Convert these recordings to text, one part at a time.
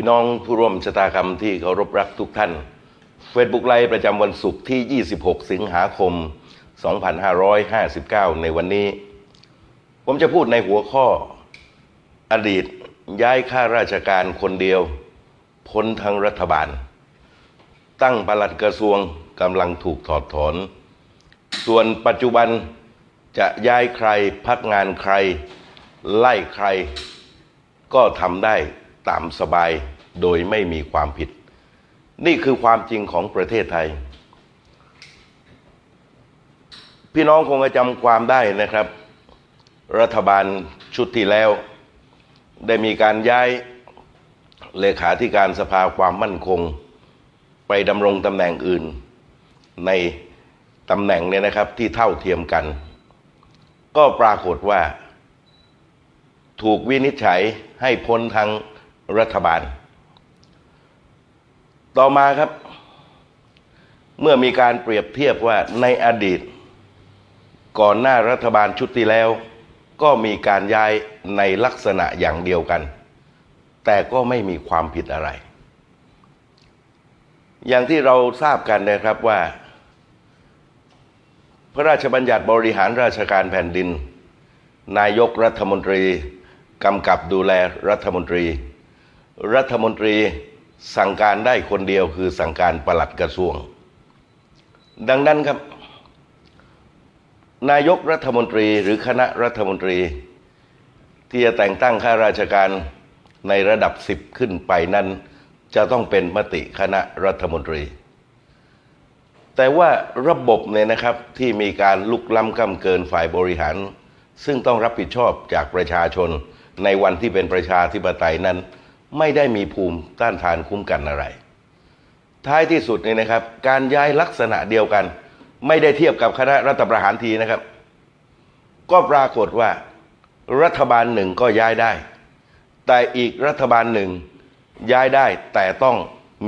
พี่น้องผู้ร่วมชะตากรรมที่เคารพรักทุกท่าน Facebook ไลฟ์ประจำวันศุกร์ที่ 26 สิงหาคม 2559 ในวันนี้ ผมจะพูดในหัวข้อ อดีตย้ายข้าราชการคนเดียว พ้นทั้งรัฐบาล ตั้งปลัดกระทรวงกำลังถูกถอดถอน ส่วนปัจจุบันจะย้ายใครพักงานใคร ไล่ใคร ก็ทำได้ ตามสบายโดยไม่มีความผิด นี่คือความจริงของประเทศไทย พี่น้องคงจะจำความได้นะครับ รัฐบาลชุดที่แล้ว ได้มีการย้ายเลขาธิการสภาความมั่นคง ไปดำรงตำแหน่งอื่น ในตำแหน่งเนี่ยนะครับที่เท่าเทียมกัน ก็ปรากฏว่า ถูกวินิจฉัยให้พ้นทาง รัฐบาล ต่อมาครับ เมื่อมีการเปรียบเทียบว่าในอดีต ก่อนหน้ารัฐบาลชุดที่แล้ว ก็มีการย้ายในลักษณะอย่างเดียวกัน แต่ก็ไม่มีความผิดอะไร อย่างที่เราทราบกันนะครับว่า พระราชบัญญัติบริหารราชการแผ่นดินนายกรัฐมนตรี กำกับดูแลรัฐมนตรี รัฐมนตรีสั่งการได้คนเดียวคือสั่งการปลัดกระทรวง ดังนั้นครับ นายกรัฐมนตรีหรือคณะรัฐมนตรี ที่จะแต่งตั้งข้าราชการในระดับสิบขึ้นไปนั้น จะต้องเป็นมติคณะรัฐมนตรี แต่ว่าระบบเนี่ยนะครับที่มีการลุกล้ำก้ำเกินฝ่ายบริหาร ซึ่งต้องรับผิดชอบจากประชาชนในวันที่เป็นประชาธิปไตยนั้น ไม่ได้มีภูมิต้านทานคุ้มกันอะไร ท้ายที่สุดเนี่ยนะครับ การย้ายลักษณะเดียวกัน ไม่ได้เทียบกับคณะรัฐประหารทีนะครับ ก็ปรากฏว่ารัฐบาลหนึ่งก็ย้ายได้ แต่อีกรัฐบาลหนึ่งย้ายได้แต่ต้อง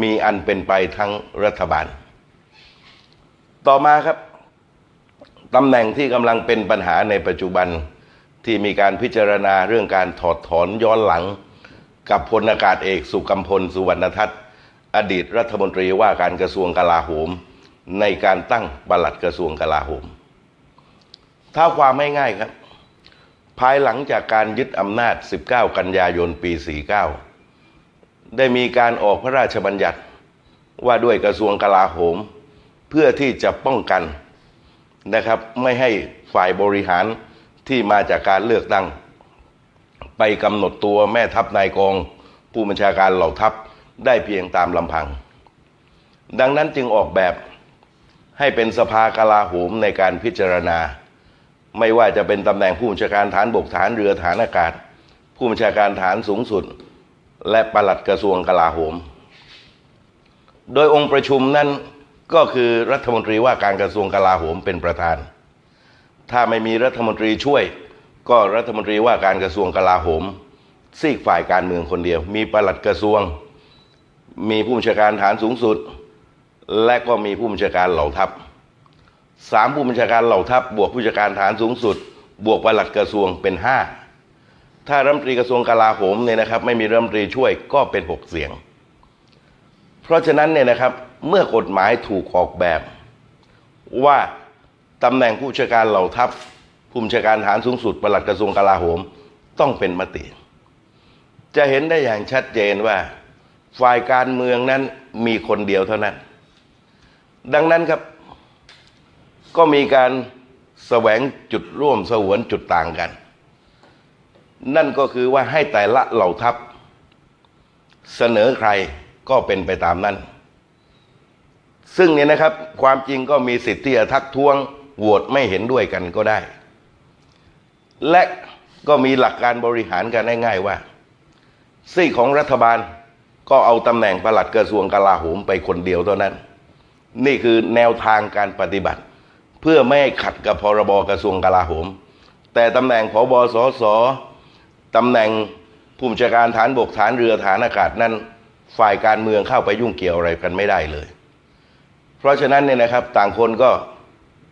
มีอันเป็นไปทั้งรัฐบาล ต่อมาครับตำแหน่งที่กำลังเป็นปัญหาในปัจจุบันที่มีการพิจารณาเรื่องการถอดถอนย้อนหลัง กับพลอากาศเอกสุกัมพลสุวรรณทัศน์ อดีตรัฐมนตรีว่าการกระทรวงกลาโหม ในการตั้งปลัดกระทรวงกลาโหมถ้าความไม่ง่ายครับ ภายหลังจากการยึดอำนาจ 19 กันยายนปี 49 ได้มีการออกพระราชบัญญัติว่าด้วยกระทรวงกลาโหม เพื่อที่จะป้องกันนะครับ ไม่ให้ฝ่ายบริหารที่มาจากการเลือกตั้ง ไปกำหนดตัวแม่ทัพนายกองผู้บัญชาการเหล่าทัพได้เพียงตามลำพัง ดังนั้นจึงออกแบบให้เป็นสภากลาโหมในการพิจารณา ไม่ว่าจะเป็นตำแหน่งผู้บัญชาการฐานบกฐานเรือฐานอากาศ ผู้บัญชาการฐานสูงสุด และปลัดกระทรวงกลาโหม โดยองค์ประชุมนั้นก็คือรัฐมนตรีว่าการกระทรวงกลาโหมเป็นประธาน ถ้าไม่มีรัฐมนตรีช่วย ก็รัฐมนตรีว่าการกระทรวงกลาโหม ซีกฝ่ายการเมืองคนเดียว มีปลัดกระทรวง มีผู้บัญชาการฐานสูงสุด และก็มีผู้บัญชาการเหล่าทัพสามผู้บัญชาการเหล่าทัพบวกผู้บัญชาการฐานสูงสุด บวกปลัดกระทรวงเป็นห้าถ้ารัฐมนตรีกระทรวงกลาโหมเนี่ยนะครับ ไม่มีรัฐมนตรีช่วยก็เป็นหกเสียง เพราะฉะนั้นเนี่ยนะครับเมื่อกฎหมายถูกออกแบบ ว่าตำแหน่งผู้บัญชาการเหล่าทัพ ผู้บัญชาการฐานสูงสุดปลัดกระทรวงกลาโหมต้องเป็นมติ จะเห็นได้อย่างชัดเจนว่า ฝ่ายการเมืองนั้นมีคนเดียวเท่านั้น ดังนั้นครับ ก็มีการแสวงจุดร่วมสวนจุดต่างกัน นั่นก็คือว่าให้แต่ละเหล่าทัพ เสนอใครก็เป็นไปตามนั้น ซึ่งเนี่ยนะครับความจริงก็มีสิทธิ์ที่จะทักท้วงโหวตไม่เห็นด้วยกันก็ได้ และก็มีหลักการบริหารกันง่ายๆว่าซีกของรัฐบาลก็เอาตำแหน่งปลัดกระทรวงกลาโหมไปคนเดียวเท่านั้น นี่คือแนวทางการปฏิบัติ เพื่อไม่ให้ขัดกับพรบกระทรวงกลาโหม แต่ตำแหน่งผบสสตำแหน่งผู้บัญชาการฐานบกฐานเรือฐานอากาศนั้น ฝ่ายการเมืองเข้าไปยุ่งเกี่ยวอะไรกันไม่ได้เลย เพราะฉะนั้นเนี่ยนะครับต่างคนก็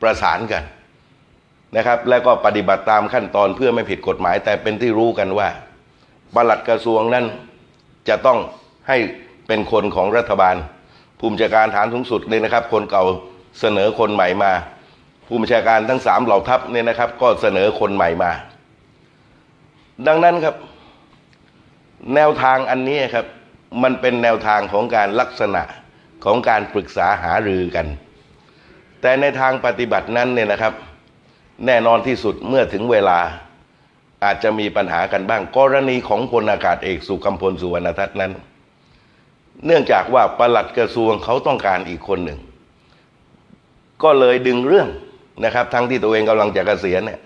ประสานกัน นะครับ และก็ปฏิบัติตามขั้นตอนเพื่อไม่ผิดกฎหมาย แต่เป็นที่รู้กันว่าปลัดกระทรวงนั้นจะต้องให้เป็นคนของรัฐบาล ผู้บัญชาการฐานสูงสุดเนี่ยนะครับ คนเก่าเสนอคนใหม่มา ผู้บัญชาการทั้งสามเหล่าทัพเนี่ยนะครับ ก็เสนอคนใหม่มา ดังนั้นครับ แนวทางอันนี้ครับ มันเป็นแนวทางของการลักษณะของการปรึกษาหารือกัน แต่ในทางปฏิบัตินั้นเนี่ยนะครับ แน่นอนที่สุดเมื่อถึงเวลาอาจจะมีปัญหากันบ้าง กรณีของพลอากาศเอกสุกัมพลสุวรรณทัศน์นั้น เนื่องจากว่าประหลัดกระทรวงเขาต้องการอีกคนหนึ่ง ก็เลยดึงเรื่องนะครับ ทั้งที่ตัวเองกำลังจะเกษียณเนี่ย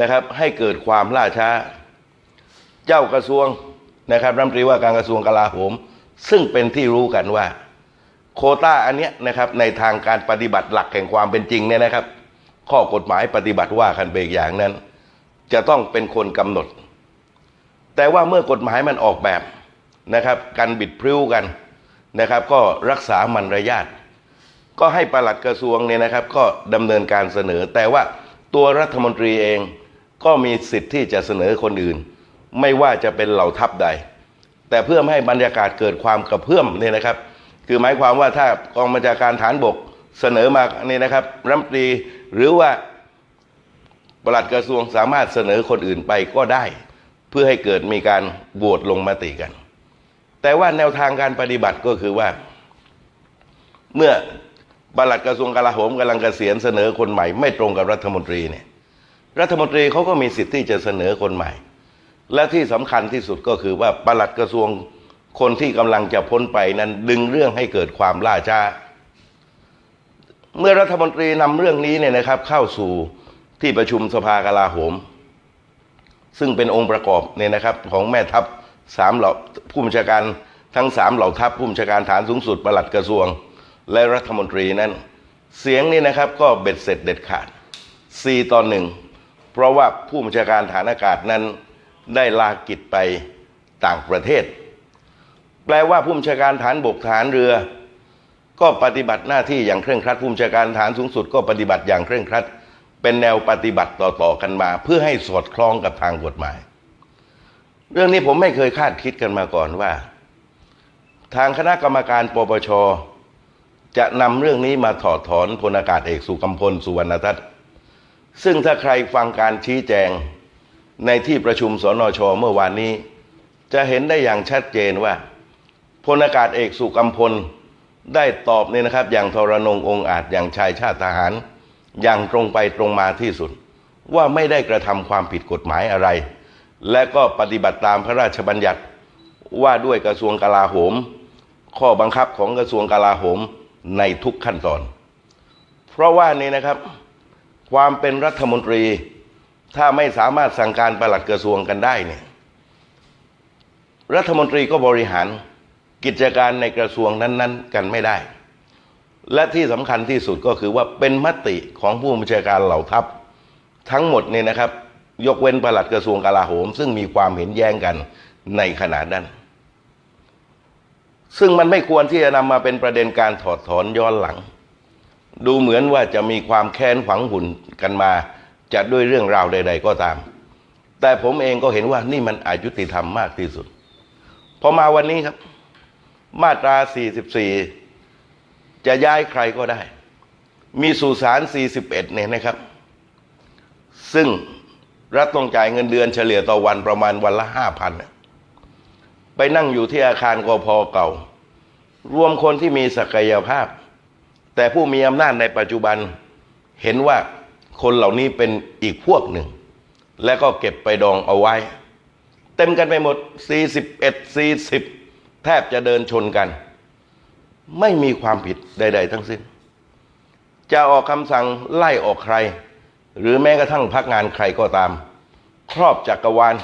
นะครับ ให้เกิดความล่าช้า เจ้ากระทรวงนะครับรัฐมนตรีว่าการกระทรวงกลาโหม ซึ่งเป็นที่รู้กันว่า โคต้าอันเนี้ยนะครับในทางการปฏิบัติหลักแห่งความเป็นจริงเนี่ยนะครับ ข้อกฎหมายปฏิบัติว่ากันไปอีกอย่างนั้น จะต้องเป็นคนกำหนด แต่ว่าเมื่อกฎหมายมันออกแบบนะครับการบิดพริ้วกันนะครับ ก็รักษามันระยาทก็ให้ปลัดกระทรวงเนี่ยนะครับ ก็ดำเนินการเสนอ แต่ว่าตัวรัฐมนตรีเองก็มีสิทธิ์ที่จะเสนอคนอื่น ไม่ว่าจะเป็นเหล่าทัพใด แต่เพื่อไม่ให้บรรยากาศเกิดความกระเพื่อมเนี่ยนะครับ คือหมายความว่าถ้ากองบัญชาการฐานบกเสนอมาเนี่ยนะครับรัฐมนตรี หรือว่าปลัดกระทรวงสามารถเสนอคนอื่นไปก็ได้ เพื่อให้เกิดมีการโหวตลงมติกัน แต่ว่าแนวทางการปฏิบัติก็คือว่า เมื่อปลัดกระทรวงกลาโหมกำลังเกษียณเสนอคนใหม่ ไม่ตรงกับรัฐมนตรีเนี่ยรัฐมนตรีเขาก็มีสิทธิ์ที่จะเสนอคนใหม่ และที่สำคัญที่สุดก็คือว่าปลัดกระทรวงคนที่กำลังจะพ้นไปนั้นดึงเรื่องให้เกิดความล่าช้า เมื่อรัฐมนตรีนำเรื่องนี้เนี่ยนะครับ เข้าสู่ที่ประชุมสภากลาโหม ซึ่งเป็นองค์ประกอบเนี่ยนะครับ ของแม่ทัพสามเหล่าผู้บัญชาการทั้งสามเหล่าทัพผู้บัญชาการฐานสูงสุดประหลัดกระทรวง และรัฐมนตรีนั้น เสียงนี่นะครับก็เบ็ดเสร็จเด็ดขาด 4ต่อหนึ่งเพราะว่าผู้บัญชาการฐานอากาศนั้นได้ลากิจไปต่างประเทศ แปลว่าผู้บัญชาการฐานบกฐานเรือ ก็ปฏิบัติหน้าที่อย่างเคร่งครัดผู้บัญชาการฐานสูงสุด ก็ปฏิบัติอย่างเคร่งครัด เป็นแนวปฏิบัติต่อๆกันมา เพื่อให้สอดคล้องกับทางกฎหมาย เรื่องนี้ผมไม่เคยคาดคิดกันมาก่อนว่า ทางคณะกรรมการปปชจะนำเรื่องนี้มาถอดถอนพลอากาศเอกสุกัมพลสุวรรณทัศน์ซึ่งถ้าใครฟังการชี้แจงในที่ประชุมสนชเมื่อวานนี้ จะเห็นได้อย่างชัดเจนว่าพลอากาศเอกสุกัมพล ได้ตอบเนี่ยนะครับ อย่างทรนงองอาจอย่างชายชาติทหาร อย่างตรงไปตรงมาที่สุด ว่าไม่ได้กระทำความผิดกฎหมายอะไร และก็ปฏิบัติตามพระราชบัญญัติว่าด้วยกระทรวงกลาโหม ข้อบังคับของกระทรวงกลาโหมในทุกขั้นตอน เพราะว่านี่นะครับ ความเป็นรัฐมนตรีถ้าไม่สามารถสั่งการประหลัดกระทรวงกันได้เนี่ยรัฐมนตรีก็บริหาร กิจการในกระทรวงนั้น ๆ กันไม่ได้ และที่สำคัญที่สุดก็คือว่าเป็นมติของผู้บัญชาการเหล่าทัพ ทั้งหมดเนี่ยนะครับ ยกเว้นปลัดกระทรวงกลาโหม ซึ่งมีความเห็นแย้งกันในขณะนั้น ซึ่งมันไม่ควรที่จะนำมาเป็นประเด็นการถอดถอนย้อนหลัง ดูเหมือนว่าจะมีความแค้นฝังหุ่นกันมาจะด้วยเรื่องราวใด ๆ ก็ตาม แต่ผมเองก็เห็นว่านี่มันอายุติธรรมมากที่สุดพอมาวันนี้ครับ มาตรา 44 จะย้ายใครก็ได้ มีสุสาน 41 เนี่ยนะครับ ซึ่งรัฐต้องจ่ายเงินเดือนเฉลี่ยต่อวันประมาณวันละ 5,000 ไปนั่งอยู่ที่อาคารกพเก่า รวมคนที่มีศักยภาพ แต่ผู้มีอำนาจในปัจจุบันเห็นว่าคนเหล่านี้เป็นอีกพวกหนึ่ง และก็เก็บไปดองเอาไว้ เต็มกันไปหมด 41 40 แทบจะเดินชนกัน ไม่มีความผิดใด ๆ ทั้งสิ้น จะออกคำสั่งไล่ออกใคร หรือแม้กระทั่งพักงานใครก็ตาม ครอบจักรวาล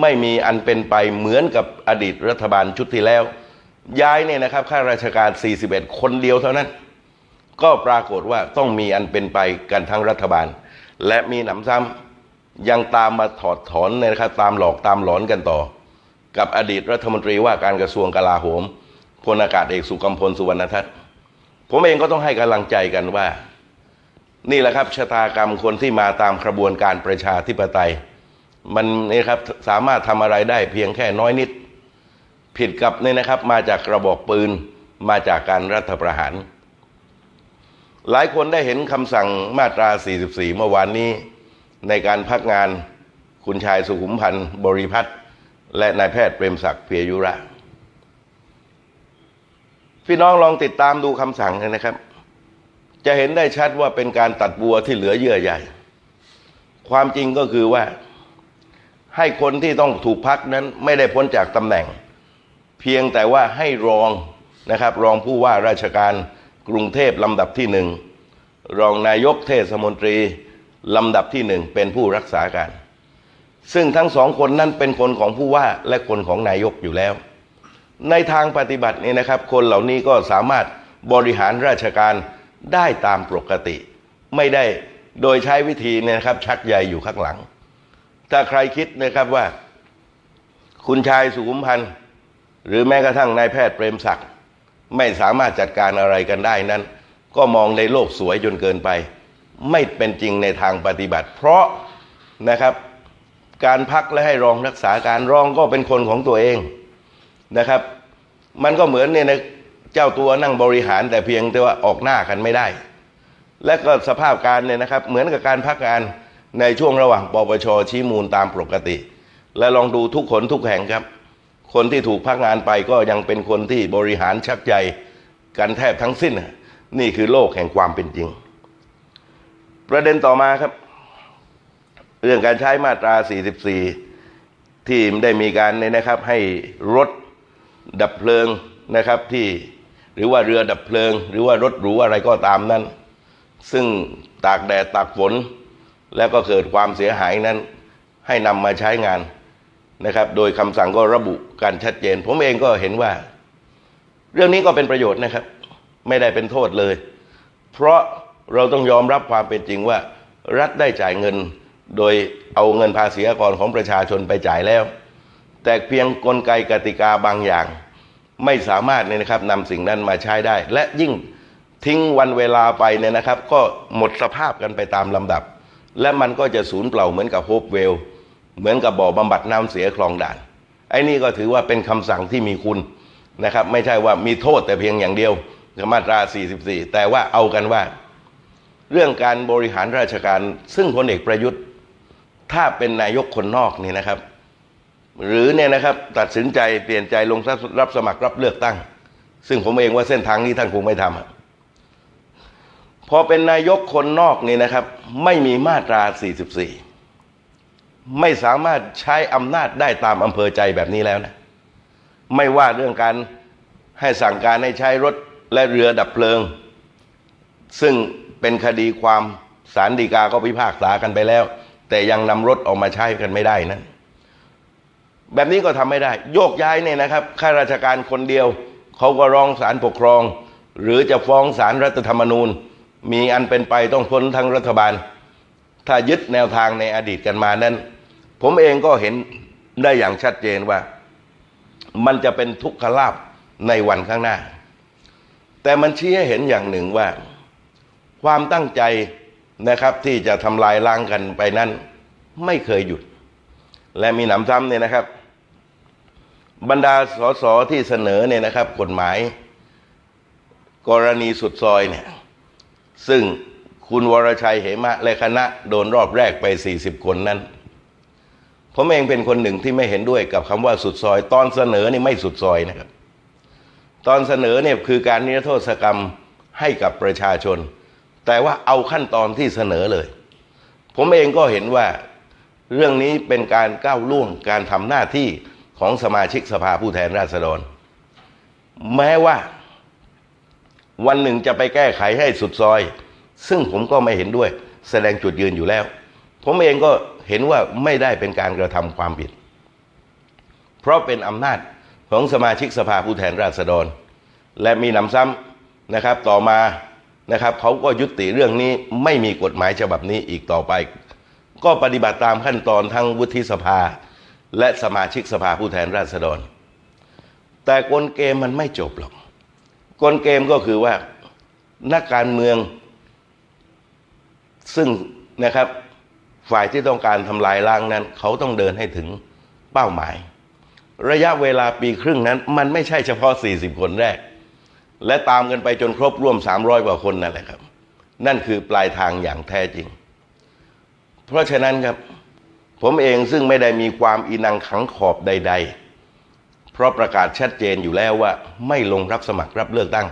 ไม่มีอันเป็นไปเหมือนกับอดีตรัฐบาลชุดที่แล้ว ย้ายเนี่ยนะครับข้าราชการ 41 คนเดียวเท่านั้น ก็ปรากฏว่าต้องมีอันเป็นไปกันทั้งรัฐบาล และมีหนำซ้ำยังตามมาถอดถอนนะครับ ตามหลอกตามหลอนกันต่อ กับอดีตรัฐมนตรีว่าการกระทรวงกลาโหมพลอากาศเอกสุกัมพลสุวรรณทัศน์ผมเองก็ต้องให้กำลังใจกันว่า นี่แหละครับชะตากรรมคนที่มาตามกระบวนการประชาธิปไตย มันนี่ครับสามารถทำอะไรได้เพียงแค่น้อยนิด ผิดกับนี่นะครับ มาจากกระบอกปืนมาจากการรัฐประหาร หลายคนได้เห็นคำสั่งมาตรา 44 เมื่อวานนี้ ในการพักงานคุณชายสุขุมพันธ์บริพัตร และนายแพทย์เปรมศักดิ์เพียยุระ พี่น้องลองติดตามดูคำสั่งนะครับ จะเห็นได้ชัดว่าเป็นการตัดบัวที่เหลือเยื่อใหญ่ ความจริงก็คือว่าให้คนที่ต้องถูกพักนั้นไม่ได้พ้นจากตำแหน่ง เพียงแต่ว่าให้รองนะครับ รองผู้ว่าราชการกรุงเทพลำดับที่หนึ่งรองนายกเทศมนตรีลำดับที่หนึ่งเป็นผู้รักษาการ ซึ่งทั้งสองคนนั้นเป็นคนของผู้ว่าและคนของนายกอยู่แล้ว ในทางปฏิบัตินี่นะครับ คนเหล่านี้ก็สามารถบริหารราชการได้ตามปกติ ไม่ได้โดยใช้วิธีเนี่ยนะครับ ชักใยอยู่ข้างหลัง ถ้าใครคิดนะครับว่า คุณชายสุขุมพันธ์หรือแม้กระทั่งนายแพทย์เปรมศักดิ์ไม่สามารถจัดการอะไรกันได้นั้น ก็มองในโลกสวยจนเกินไป ไม่เป็นจริงในทางปฏิบัติ เพราะนะครับ การพักและให้รองรักษาการรองก็เป็นคนของตัวเองนะครับ มันก็เหมือนเนี่ยนะเจ้าตัวนั่งบริหารแต่เพียงแต่ว่าออกหน้ากันไม่ได้ และก็สภาพการเนี่ยนะครับ เหมือนกับการพักงานในช่วงระหว่างปปชชี้มูลตามปกติ และลองดูทุกคนทุกแห่งครับ คนที่ถูกพักงานไปก็ยังเป็นคนที่บริหารชักใจกันแทบทั้งสิ้น นี่คือโลกแห่งความเป็นจริง ประเด็นต่อมาครับ เรื่องการใช้มาตรา 44 ที่ได้มีการเนี่ยนะครับให้รถดับเพลิงนะครับที่หรือว่าเรือดับเพลิง หรือว่ารถหรูอะไรก็ตามนั้น ซึ่งตากแดดตากฝน แล้วก็เกิดความเสียหายนั้นให้นำมาใช้งานนะครับ โดยคำสั่งก็ระบุกันชัดเจน ผมเองก็เห็นว่า เรื่องนี้ก็เป็นประโยชน์นะครับ ไม่ได้เป็นโทษเลย เพราะเราต้องยอมรับความเป็นจริงว่า รัฐได้จ่ายเงิน โดยเอาเงินภาษีอากรของประชาชนไปจ่ายแล้ว แต่เพียงกลไกกติกาบางอย่าง ไม่สามารถเนี่ยนะครับนำสิ่งนั้นมาใช้ได้ และยิ่งทิ้งวันเวลาไปเนี่ยนะครับ ก็หมดสภาพกันไปตามลำดับ และมันก็จะสูญเปล่าเหมือนกับโฮปเวล เหมือนกับบ่อบำบัดน้ำเสียคลองด่าน ไอ้นี่ก็ถือว่าเป็นคำสั่งที่มีคุณนะครับ ไม่ใช่ว่ามีโทษแต่เพียงอย่างเดียวมาตรา 44 แต่ว่าเอากันว่า เรื่องการบริหารราชการซึ่งพลเอกประยุทธ์ ถ้าเป็นนายกคนนอกนี่นะครับ หรือเนี่ยนะครับ ตัดสินใจเปลี่ยนใจลงรับสมัครรับเลือกตั้ง ซึ่งผมเองว่าเส้นทางนี้ท่านคงไม่ทำพอเป็นนายกคนนอกนี่นะครับ ไม่มีมาตรา 44 ไม่สามารถใช้อำนาจได้ตามอำเภอใจแบบนี้แล้วนะ ไม่ว่าเรื่องการให้สั่งการให้ใช้รถและเรือดับเพลิง ซึ่งเป็นคดีความสารดีกาก็พิพากษากันไปแล้ว แต่ยังนำรถออกมาใช้กันไม่ได้นั้นแบบนี้ก็ทำไม่ได้ โยกย้ายเนี่ยนะครับข้าราชการคนเดียวเขาก็ร้องศาลปกครอง หรือจะฟ้องศาลรัฐธรรมนูญ มีอันเป็นไปต้องพ้นทั้งรัฐบาล ถ้ายึดแนวทางในอดีตกันมานั้น ผมเองก็เห็นได้อย่างชัดเจนว่า มันจะเป็นทุกขลาภในวันข้างหน้า แต่มันชี้ให้เห็นอย่างหนึ่งว่า ความตั้งใจ นะครับ ที่จะทำลายล้างกันไปนั้น ไม่เคยหยุด และมีหนำซ้ำเนี่ยนะครับ บรรดาสสที่เสนอเนี่ยนะครับ กฎหมาย กรณีสุดซอยเนี่ย ซึ่งคุณวรชัยเหมะและคณะโดนรอบแรกไป 40 คนนั้น ผมเองเป็นคนหนึ่งที่ไม่เห็นด้วยกับคำว่าสุดซอย ตอนเสนอนี่ไม่สุดซอยนะครับ ตอนเสนอเนี่ยคือการนิรโทษกรรมให้กับประชาชน แต่ว่าเอาขั้นตอนที่เสนอเลย ผมเองก็เห็นว่าเรื่องนี้เป็นการก้าวล่วงการทำหน้าที่ของสมาชิกสภาผู้แทนราษฎร แม้ว่า วันหนึ่งจะไปแก้ไขให้สุดซอย ซึ่งผมก็ไม่เห็นด้วย แสดงจุดยืนอยู่แล้ว ผมเองก็เห็นว่าไม่ได้เป็นการกระทำความผิด เพราะเป็นอำนาจของสมาชิกสภาผู้แทนราษฎร และมีหนำซ้ำนะครับต่อมา นะครับเขาก็ยุติเรื่องนี้ไม่มีกฎหมายฉบับนี้อีกต่อไป ก็ปฏิบัติตามขั้นตอนทั้งวุฒิสภา และสมาชิกสภาผู้แทนราษฎร แต่กลเกมมันไม่จบหรอกกลเกมก็คือว่านักการเมือง ซึ่งนะครับฝ่ายที่ต้องการทำลายล้างนั้น เขาต้องเดินให้ถึงเป้าหมาย ระยะเวลาปีครึ่งนั้น มันไม่ใช่เฉพาะ 40 คนแรก และตามกันไปจนครบร่วม 300 กว่าคนนั่นแหละครับ นั่นคือปลายทางอย่างแท้จริง เพราะฉะนั้นครับ ผมเองซึ่งไม่ได้มีความอีนังขังขอบใด ๆ เพราะประกาศชัดเจนอยู่แล้วว่า ไม่ลงรับสมัครรับเลือกตั้ง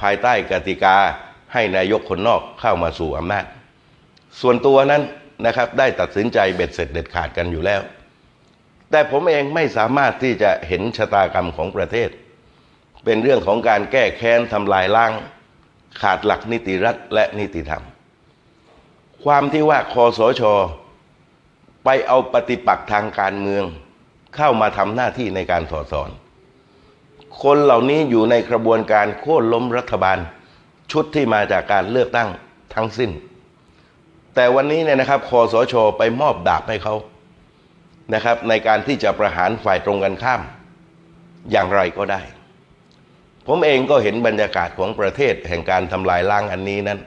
ภายใต้กติกาให้นายกคนนอกเข้ามาสู่อำนาจ ส่วนตัวนั้นนะครับได้ตัดสินใจเบ็ดเสร็จเด็ดขาดกันอยู่แล้ว แต่ผมเองไม่สามารถที่จะเห็นชะตากรรมของประเทศ เป็นเรื่องของการแก้แค้นทำลายล้าง ขาดหลักนิติรัฐและนิติธรรม ความที่ว่าคอสชไปเอาปฏิปักษ์ทางการเมือง เข้ามาทำหน้าที่ในการถอดถอน คนเหล่านี้อยู่ในกระบวนการโค่นล้มรัฐบาล ชุดที่มาจากการเลือกตั้งทั้งสิ้น แต่วันนี้เนี่ยนะครับคอสชไปมอบดาบให้เขานะครับในการที่จะประหารฝ่ายตรงกันข้าม อย่างไรก็ได้ ผมเองก็เห็นบรรยากาศของประเทศแห่งการทำลายล้างอันนี้นั้น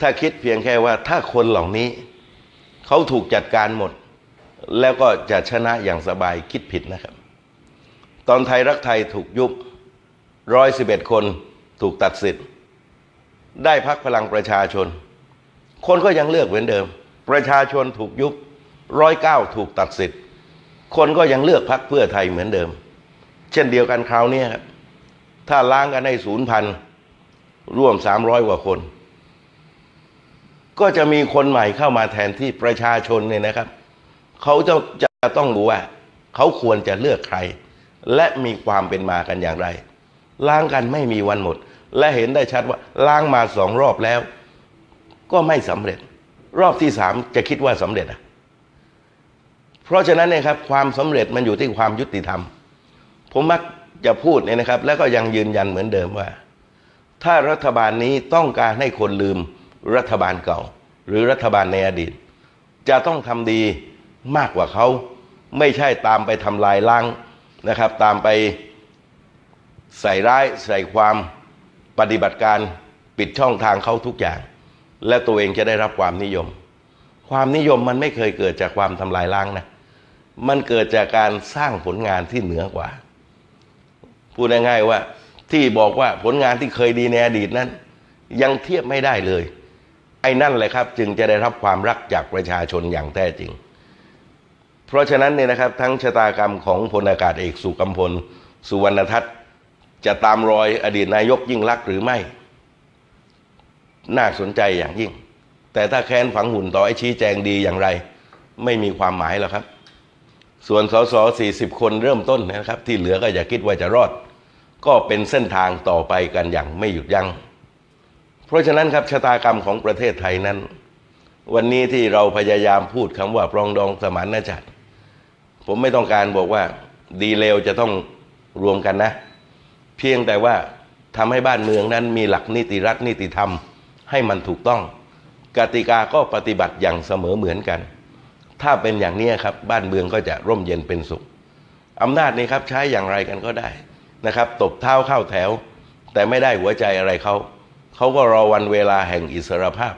ถ้าคิดเพียงแค่ว่าถ้าคนเหล่านี้ เขาถูกจัดการหมด แล้วก็จะชนะอย่างสบายคิดผิดนะครับ ตอนไทยรักไทยถูกยุบร้อยสิบเอ็ดคนถูกตัดสิทธิ์ ได้พักพลังประชาชน คนก็ยังเลือกเหมือนเดิม ประชาชนถูกยุบร้อยเก้าถูกตัดสิทธิ์ คนก็ยังเลือกพักเพื่อไทยเหมือนเดิม เช่นเดียวกันคราวนี้ครับ ถ้าล้างกันให้ศูนย์พันร่วมสามร้อยกว่าคน ก็จะมีคนใหม่เข้ามาแทนที่ประชาชนเนี่ยนะครับ เขาจะจะต้องรู้ว่า เขาควรจะเลือกใคร และมีความเป็นมากันอย่างไร ล้างกันไม่มีวันหมด และเห็นได้ชัดว่าล้างมาสองรอบแล้ว ก็ไม่สำเร็จ รอบที่สามจะคิดว่าสำเร็จอะเพราะฉะนั้นเนี่ยครับความสำเร็จมันอยู่ที่ความยุติธรรม ผมมัก จะพูดเนี่ยนะครับ แล้วก็ยังยืนยันเหมือนเดิมว่า ถ้ารัฐบาลนี้ต้องการให้คนลืมรัฐบาลเก่า หรือรัฐบาลในอดีต จะต้องทำดีมากกว่าเขาไม่ใช่ตามไปทำลายล้างนะครับ ตามไปใส่ร้ายใส่ความปฏิบัติการปิดช่องทางเขาทุกอย่าง และตัวเองจะได้รับความนิยม ความนิยมมันไม่เคยเกิดจากความทำลายล้างนะมันเกิดจากการสร้างผลงานที่เหนือกว่า พูดง่ายๆว่า ที่บอกว่าผลงานที่เคยดีในอดีตนั้น ยังเทียบไม่ได้เลย ไอ้นั่นแหละครับ จึงจะได้รับความรักจากประชาชนอย่างแท้จริง เพราะฉะนั้นเนี่ยนะครับ ทั้งชะตากรรมของพลอากาศเอกสุกัมพล สุวรรณทัศน์จะตามรอยอดีตนายกยิ่งรักหรือไม่ น่าสนใจอย่างยิ่ง แต่ถ้าแค้นฝังหุ่นต่อไอ้ชี้แจงดีอย่างไร ไม่มีความหมายหรอกครับ ส่วนสส40 คนเริ่มต้นนะครับ ที่เหลือก็อย่าคิดว่าจะรอด ก็เป็นเส้นทางต่อไปกันอย่างไม่หยุดยัง้งเพราะฉะนั้นครับชะตากรรมของประเทศไทยนั้น วันนี้ที่เราพยายามพูดคำว่าปรองดองสมานฉันท์ผมไม่ต้องการบอกว่าดีเลวจะต้องรวมกันนะ เพียงแต่ว่าทำให้บ้านเมืองนั้นมีหลักนิติรัฐนิติธรรม ให้มันถูกต้อง กติกาก็ปฏิบัติอย่างเสมอเหมือนกัน ถ้าเป็นอย่างนี้ครับบ้านเมืองก็จะร่มเย็นเป็นสุขอำนาจนี้ครับใช้อย่างไรกันก็ได้นะครับ ตบเท้าเข้าแถว แต่ไม่ได้หัวใจอะไรเขาเขาก็รอวันเวลาแห่งอิสรภาพ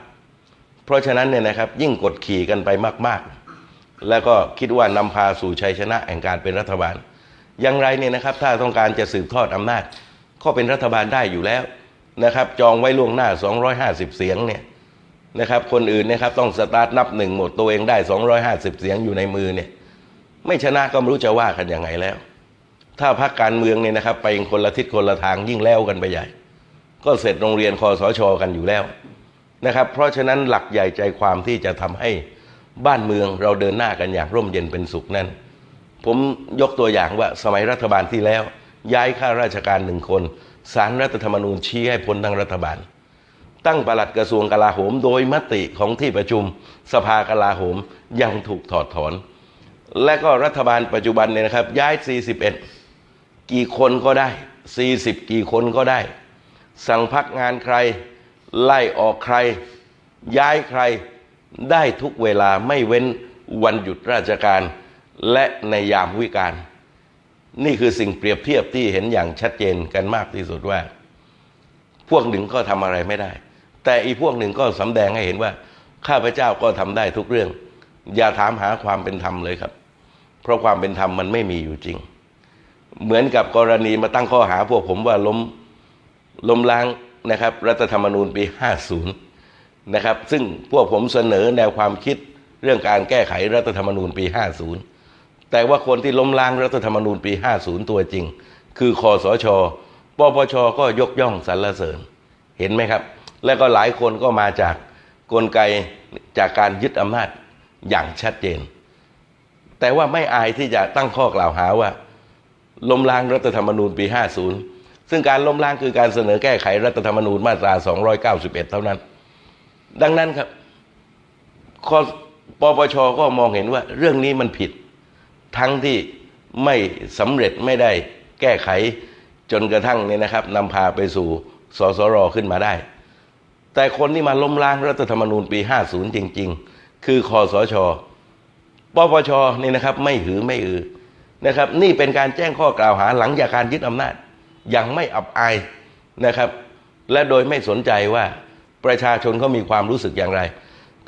เพราะฉะนั้นเนี่ยนะครับยิ่งกดขี่กันไปมากๆ แล้วก็คิดว่านำพาสู่ชัยชนะแห่งการเป็นรัฐบาล อย่างไรเนี่ยนะครับ ถ้าต้องการจะสืบทอดอำนาจ ก็เป็นรัฐบาลได้อยู่แล้วนะครับ จองไว้ล่วงหน้า 250 เสียงเนี่ย นะครับ คนอื่นนะครับต้องสตาร์ทนับหนึ่งหมดตัวเองได้ 250 เสียงอยู่ในมือเนี่ยไม่ชนะก็ไม่รู้จะว่ากันยังไงแล้ว ถ้าพักการเมืองเนี่ยนะครับ ไปคนละทิศคนละทางยิ่งแล้วกันไปใหญ่ ก็เสร็จโรงเรียนคอสชกันอยู่แล้วนะครับ เพราะฉะนั้นหลักใหญ่ใจความที่จะทำให้บ้านเมืองเราเดินหน้ากันอย่างร่มเย็นเป็นสุขนั้นผมยกตัวอย่างว่าสมัยรัฐบาลที่แล้ว ย้ายข้าราชการหนึ่งคนสารรัฐธรรมนูญชี้ให้พ้นทั้งรัฐบาล ตั้งปลัดกระทรวงกลาโหม โดยมติของที่ประชุมสภากลาโหมยังถูกถอดถอน และก็รัฐบาลปัจจุบันเนี่ยนะครับ ย้าย 41 กี่คนก็ได้ 40 กี่คนก็ได้ สั่งพักงานใคร ไล่ออกใคร ย้ายใครได้ทุกเวลาไม่เว้นวันหยุดราชการและในยามวิการ นี่คือสิ่งเปรียบเทียบที่เห็นอย่างชัดเจนกันมากที่สุดว่า พวกหนึ่งก็ทำอะไรไม่ได้ แต่อีกพวกหนึ่งก็สำแดงให้เห็นว่า ข้าพเจ้าก็ทำได้ทุกเรื่อง อย่าถามหาความเป็นธรรมเลยครับ เพราะความเป็นธรรมมันไม่มีอยู่จริง เหมือนกับกรณีมาตั้งข้อหาพวกผมว่าล้มล้มล้างนะครับ รัฐธรรมนูญปี 50 นะครับ ซึ่งพวกผมเสนอแนวความคิดเรื่องการแก้ไขรัฐธรรมนูญปี 50 แต่ว่าคนที่ล้มล้างรัฐธรรมนูญปี 50 ตัวจริง คือคอสชปปชก็ยกย่องสรรเสริญ เห็นไหมครับ แล้วก็หลายคนก็มาจากกลไกจากการยึดอำนาจอย่างชัดเจน แต่ว่าไม่อายที่จะตั้งข้อกล่าวหาว่าล้มล้างรัฐธรรมนูญปี 50 ซึ่งการล้มล้างคือการเสนอแก้ไขรัฐธรรมนูญมาตรา 291 เท่านั้น ดังนั้นครับคปปชก็มองเห็นว่าเรื่องนี้มันผิด ทั้งที่ไม่สำเร็จไม่ได้แก้ไขจนกระทั่งเนี่ยนะครับนำพาไปสู่สสรขึ้นมาได้ แต่คนที่มาล้มล้างรัฐธรรมนูญปี 50 จริง ๆ คือคอสชปปชนี่นะครับไม่หือไม่อือนะครับ นี่เป็นการแจ้งข้อกล่าวหาหลังจากการยึดอำนาจอย่างไม่อับอายนะครับ และโดยไม่สนใจว่าประชาชนเขามีความรู้สึกอย่างไร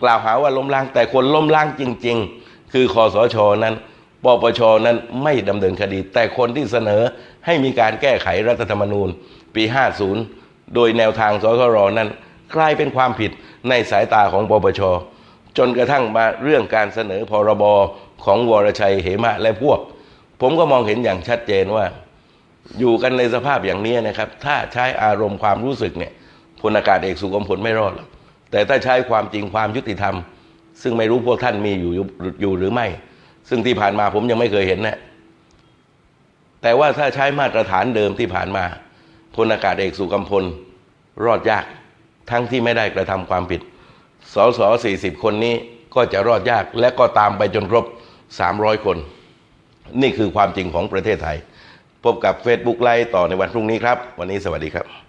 กล่าวหาว่าล้มล้างแต่คนล้มล้างจริง ๆ คือคอสชนั้นปปชนั้นไม่ดำเนินคดี แต่คนที่เสนอให้มีการแก้ไขรัฐธรรมนูญ ปี 50 โดยแนวทางสสรนั้น กลายเป็นความผิดในสายตาของปปช จนกระทั่งมาเรื่องการเสนอพรบของวรชัยเหมะและพวก ผมก็มองเห็นอย่างชัดเจนว่า อยู่กันในสภาพอย่างนี้นะครับ ถ้าใช้อารมณ์ความรู้สึกเนี่ยพลอากาศเอกสุกมพลไม่รอดหรอกแต่ถ้าใช้ความจริงความยุติธรรม ซึ่งไม่รู้พวกท่านมีอยู่อยู่หรือไม่ ซึ่งที่ผ่านมาผมยังไม่เคยเห็นนะแต่ว่าถ้าใช้มาตรฐานเดิมที่ผ่านมาพลอากาศเอกสุกมพลรอดยาก ทั้งที่ไม่ได้กระทำความผิด สส40 คนนี้ก็จะรอดยากและก็ตามไปจนครบ 300 คน นี่คือความจริงของประเทศไทย พบกับ Facebook ไลฟ์ต่อในวันพรุ่งนี้ครับ วันนี้สวัสดีครับ